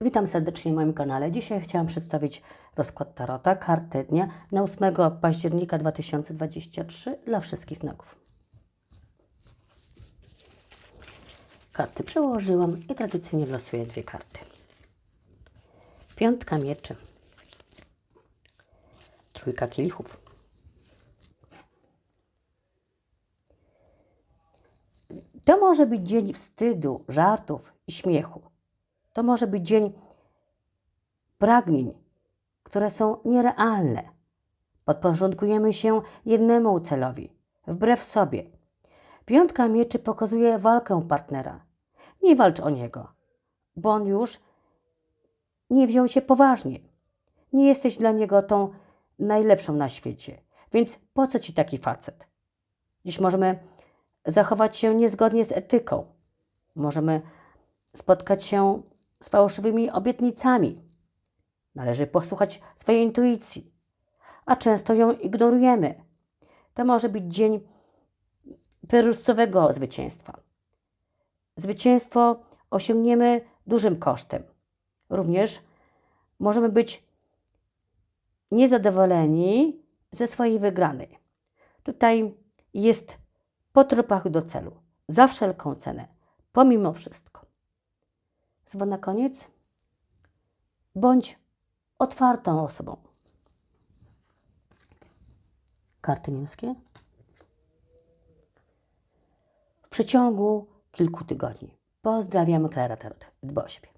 Witam serdecznie w moim kanale. Dzisiaj chciałam przedstawić rozkład Tarota, karty dnia na 8 października 2023 dla wszystkich znaków. Karty przełożyłam i tradycyjnie losuję dwie karty. Piątka mieczy. Trójka kielichów. To może być dzień wstydu, żartów i śmiechu. To może być dzień pragnień, które są nierealne. Podporządkujemy się jednemu celowi, wbrew sobie. Piątka mieczy pokazuje walkę partnera. Nie walcz o niego, bo on już nie wziął się poważnie. Nie jesteś dla niego tą najlepszą na świecie, więc po co ci taki facet? Dziś możemy zachować się niezgodnie z etyką. Możemy spotkać się z fałszywymi obietnicami. Należy posłuchać swojej intuicji, a często ją ignorujemy. To może być dzień pyrrusowego zwycięstwa. Zwycięstwo osiągniemy dużym kosztem. Również możemy być niezadowoleni ze swojej wygranej. Tutaj jest po tropach do celu, za wszelką cenę, pomimo wszystko. Słowo na koniec. Bądź otwartą osobą. Karty niemskie. W przeciągu kilku tygodni. Pozdrawiam, Klara Tarot. Dba o siebie.